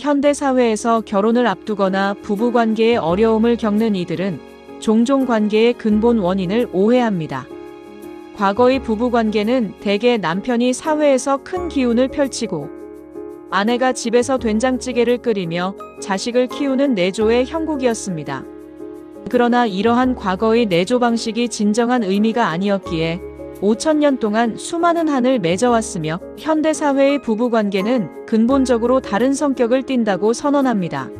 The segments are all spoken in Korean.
현대 사회에서 결혼을 앞두거나 부부 관계에 어려움을 겪는 이들은 종종 관계의 근본 원인을 오해합니다. 과거의 부부 관계는 대개 남편이 사회에서 큰 기운을 펼치고 아내가 집에서 된장찌개를 끓이며 자식을 키우는 내조의 형국이었습니다. 그러나 이러한 과거의 내조 방식이 진정한 의미가 아니었기에 5천년 동안 수많은 한을 맺어왔으며 현대 사회의 부부 관계는 근본적으로 다른 성격을 띈다고 선언합니다.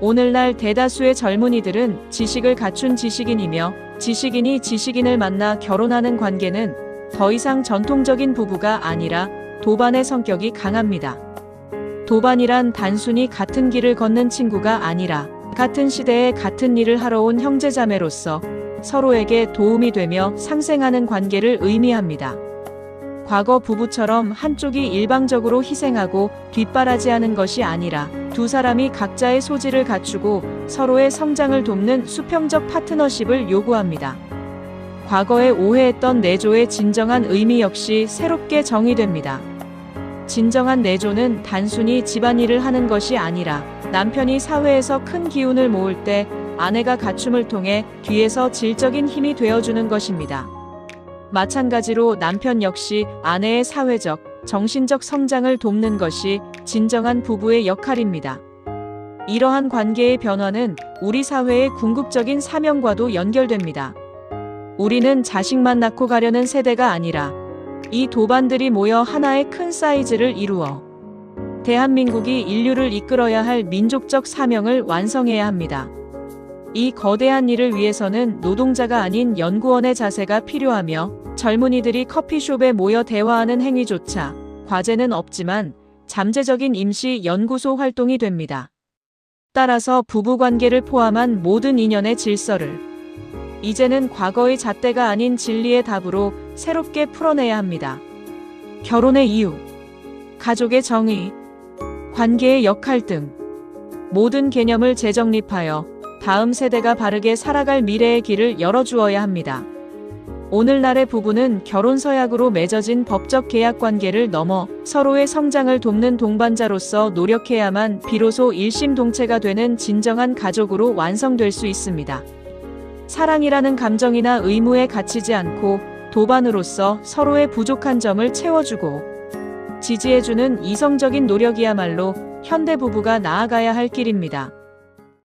오늘날 대다수의 젊은이들은 지식을 갖춘 지식인이며 지식인이 지식인을 만나 결혼하는 관계는 더 이상 전통적인 부부가 아니라 도반의 성격이 강합니다. 도반이란 단순히 같은 길을 걷는 친구가 아니라 같은 시대에 같은 일을 하러 온 형제자매로서 서로에게 도움이 되며 상생하는 관계를 의미합니다. 과거 부부처럼 한쪽이 일방적으로 희생하고 뒷바라지하는 것이 아니라 두 사람이 각자의 소질을 갖추고 서로의 성장을 돕는 수평적 파트너십을 요구합니다. 과거에 오해했던 내조의 진정한 의미 역시 새롭게 정의됩니다. 진정한 내조는 단순히 집안일을 하는 것이 아니라 남편이 사회에서 큰 기운을 모을 때 아내가 갖춤을 통해 뒤에서 질적인 힘이 되어주는 것입니다. 마찬가지로 남편 역시 아내의 사회적, 정신적 성장을 돕는 것이 진정한 부부의 역할입니다. 이러한 관계의 변화는 우리 사회의 궁극적인 사명과도 연결됩니다. 우리는 자식만 낳고 가려는 세대가 아니라 이 도반들이 모여 하나의 큰 사이즈를 이루어 대한민국이 인류를 이끌어야 할 민족적 사명을 완성해야 합니다. 이 거대한 일을 위해서는 노동자가 아닌 연구원의 자세가 필요하며 젊은이들이 커피숍에 모여 대화하는 행위조차 과제는 없지만 잠재적인 임시 연구소 활동이 됩니다. 따라서 부부관계를 포함한 모든 인연의 질서를 이제는 과거의 잣대가 아닌 진리의 답으로 새롭게 풀어내야 합니다. 결혼의 이유, 가족의 정의, 관계의 역할 등 모든 개념을 재정립하여 다음 세대가 바르게 살아갈 미래의 길을 열어주어야 합니다. 오늘날의 부부는 결혼 서약으로 맺어진 법적 계약 관계를 넘어 서로의 성장을 돕는 동반자로서 노력해야만 비로소 일심동체가 되는 진정한 가족으로 완성될 수 있습니다. 사랑이라는 감정이나 의무에 갇히지 않고 도반으로서 서로의 부족한 점을 채워주고 지지해주는 이성적인 노력이야말로 현대 부부가 나아가야 할 길입니다.